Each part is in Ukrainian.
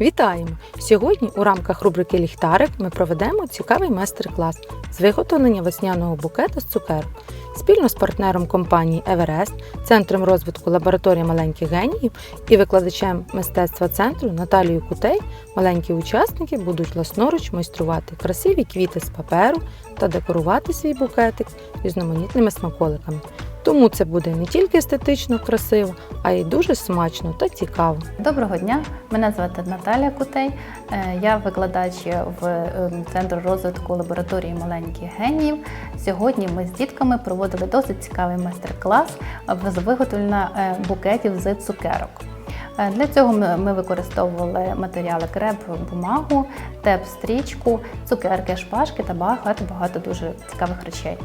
Вітаємо! Сьогодні у рамках рубрики Ліхтарик ми проведемо цікавий майстер-клас з виготовлення весняного букета з цукерок. Спільно з партнером компанії Еверест, центром розвитку лабораторії маленьких геніїв і викладачем мистецтва центру Наталією Кутей маленькі учасники будуть власноруч майструвати красиві квіти з паперу та декорувати свій букетик різноманітними смаколиками. Тому це буде не тільки естетично красиво, а й дуже смачно та цікаво. Доброго дня, мене звати Наталія Кутей. Е, Я викладач в е, центру розвитку лабораторії маленьких геніїв. Сьогодні ми з дітками проводили досить цікавий майстер-клас з виготовлення е, букетів з цукерок. Для цього ми використовували матеріали креп, бумагу, теп, стрічку, цукерки, шпажки та багато багато дуже цікавих речей.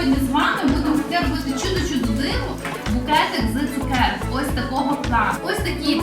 Сьогодні з вами будемо таке робити чудо чудовиво букетик з цукерок. Ось такого плану. Ось такі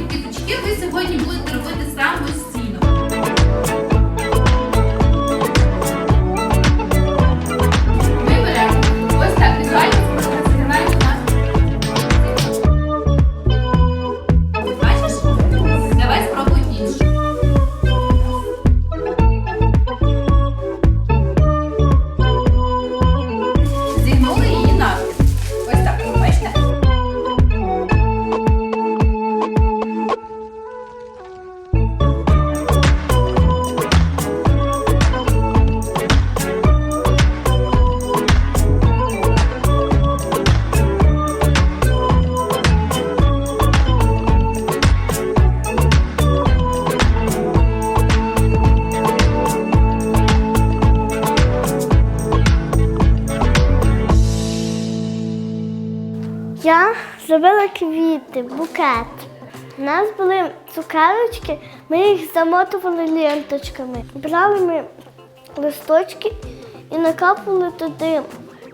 Я зробила квіти, букет. У нас були цукерочки, ми їх замотували ленточками. Брали ми листочки і накапували туди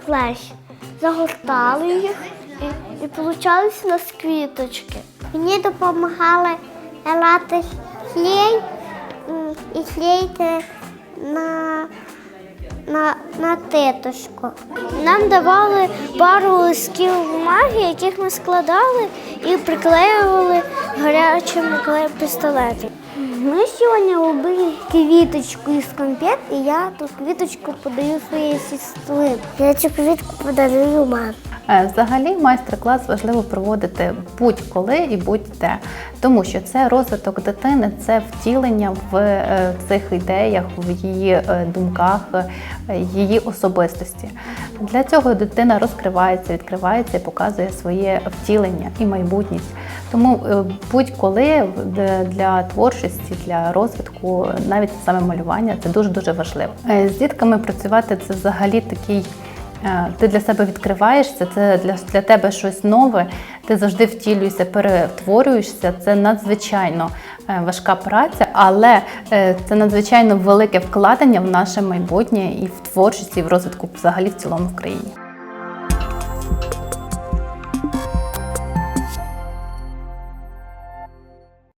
клей. Загортали їх і, і получались у нас квіточки. Мені допомагали лати клей і клеїти на на, на тетушку. Нам давали пару листків бумаги, яких ми складали і приклеювали гарячим пістолетом. Ми сьогодні робили квіточку із конфет, і я ту квіточку подаю своїй сестрі. Я цю квітку подарую мамі. Е, Взагалі, майстер-клас важливо проводити будь-коли і будь-де, тому що це розвиток дитини, це втілення в е, цих ідеях, в її е, думках, її особистості. Для цього дитина розкривається, відкривається і показує своє втілення і майбутність. Тому будь-коли для творчості, для розвитку, навіть саме малювання, це дуже дуже важливо. З дітками працювати це взагалі такий. Е, Ти для себе відкриваєшся, це для, для тебе щось нове, ти завжди втілюєшся, перетворюєшся. Це надзвичайно е, важка праця, але е, це надзвичайно велике вкладення в наше майбутнє і в творчості, і в розвитку взагалі в цілому в країні.